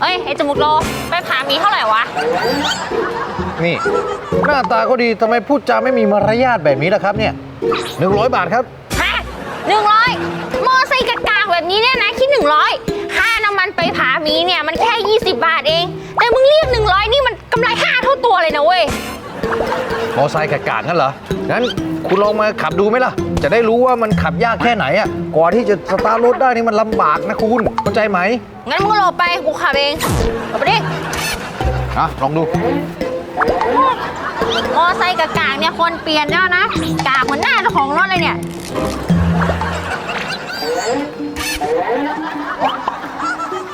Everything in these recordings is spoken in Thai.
เอ้ยไอ้จมูกโลไปผาหมีเท่าไหร่วะ นี่ หน้าตาก็ดีทำไมพูดจาไม่มีมารยาทแบบนี้ล่ะครับเนี่ยหนึ่งร้อยบาทครับ ฮะหนึ่งร้อยมอไซค์กากๆแบบนี้เนี่ยนะคิดหนึ่งร้อยค่าน้ำมันไปผาหมีเนี่ยมันแค่ 20 บาทเอง แต่มึงเรียกหนึ่งร้อยนี่มันกำไรห้าเท่าตัวเลยนะเว้ย มอไซค์กากาดงั้นเหรอ งั้น คุณลองมาขับดูไหมล่ะ จะได้รู้ว่ามันขับยากแค่ไหนอะกว่าที่จะสตาร์ทรถได้นี่มันลำบากนะคุณเข้าใจไหมงั้นมึงก็โหลบไป กูขับเองเอาไปดิ อะลองดู มอไซค์กากๆเนี่ยควรเปลี่ยนแล้วนะ กากเหมือนหน้าเจ้าของรถเลยเนี่ย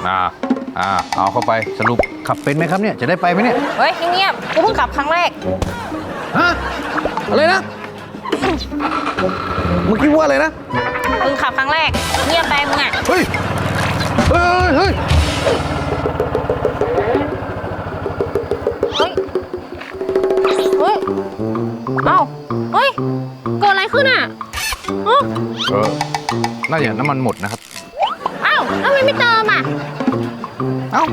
อ่า อ่า เอาเข้าไปสรุปขับเป็นไหมครับเนี่ย จะได้ไปไหมเนี่ย เฮ้ยเงียบๆกูเพิ่งขับครั้งแรก ฮะ อะไรนะ เมื่อกี้ว่าอะไรนะเพิ่งขับครั้งแรก เงียบไปมึงอะ เฮ้ย เฮ้ยเฮ้ยเฮ้ย เฮ้ย เอ้า เฮ้ยเกิดอะไรขึ้นอะฮะเออน่าจะน้ำมันหมดนะครับ เอ้าแล้วทำไมไม่เติมอะ เอ้า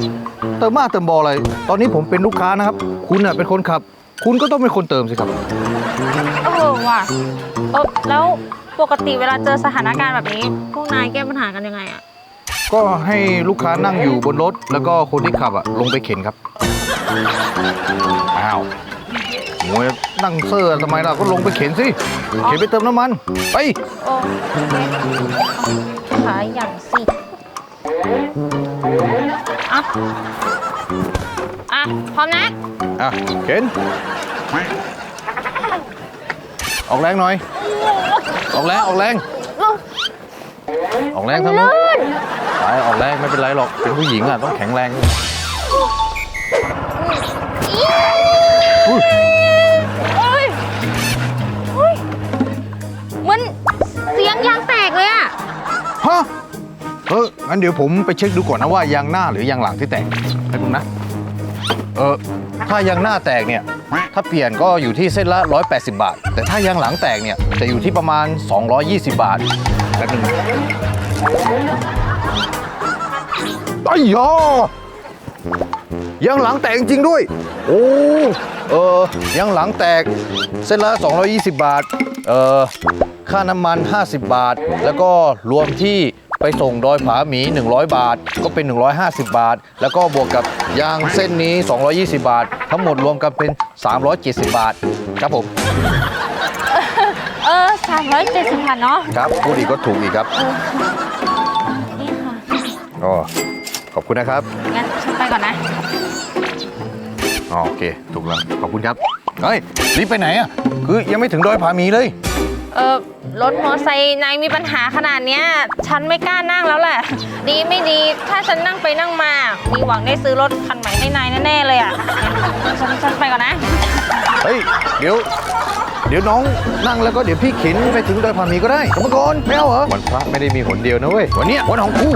เติมมาเติมบออะไร ตอนนี้ผมเป็นลูกค้านะครับ คุณน่ะเป็นคนขับ คุณก็ต้องเป็นคนเติมสิครับ เออว่ะเออแล้วปกติเวลาเจอสถานการณ์แบบนี้ พวกนายแก้ปัญหากันยังไงอะก็ให้ลูกค้านั่งอยู่บนรถ แล้วก็คนที่ขับอะลงไปเข็นครับ อ้าวโวยนั่งเซอร์ทำไมล่ะก็ลงไปเข็นสิ เข็นไปเติมน้ำมัน ไป โอ้ขายอย่างสิอะอะพร้อมนะ อะ เข็น ออกแรงหน่อย ออกแรง ออกแรง ออกแรงทำนู้นลื่นไปออกแรงไม่เป็นไรหรอก เป็นผู้หญิงอะต้องแข็งแรงอุ้ยเอ้ยเฮ้ยเหมันเสียงยางแตกเลยอะฮะเอองั้นเดี๋ยวผมไปเช็คดูก่อนนะว่ายางหน้าหรือยางหลังที่แตกให้ผมนะ เออถ้ายางหน้าแตกเนี่ย ถ้าเปลี่ยนก็อยู่ที่เส้นละ 180 บาท แต่ถ้ายางหลังแตกเนี่ยจะอยู่ที่ประมาณ 220 บาทแป๊บนึงไอ้ยอยางหลังแตกจริงด้วย โอ้เออยางหลังแตกเส้นละ 220 บาท เออค่าน้ำมัน 50 บาท แล้วก็รวมที่ ไปส่งดอยผาหมี 100 บาท ก็เป็น 150 บาท แล้วก็บวกกับยางเส้นนี้ 220 บาท ทั้งหมดรวมกันเป็น 370 บาท ครับผม เออสามร้อยเจ็ดสิบพันเนาะครับพูดอีกก็ถูกอีกครับนี่ค่ะอ๋อขอบคุณนะครับงั้นฉันไปก่อนนะ อ๋อโอเค ถูกแล้ว ขอบคุณครับ เฮ้ยรีบไปไหนอะ คือยังไม่ถึงดอยผาหมีเลย เออรถมอไซค์นายมีปัญหาขนาดเนี้ย ฉันไม่กล้านั่งแล้วแหละ ดีไม่ดีถ้าฉันนั่งไปนั่งมา มีหวังได้ซื้อรถคันใหม่ให้นายแน่ๆเลยอะงั้นฉันฉันไปก่อนนะ เฮ้ย เดี๋ยว เดี๋ยวน้องนั่งแล้วก็เดี๋ยวพี่เข็นไปถึงดอยผาหมีก็ได้กรรมกรไม่เอาเหรอวันพระไม่ได้มีหนเดียวนะเว้ยวันเนี้ยวันของกู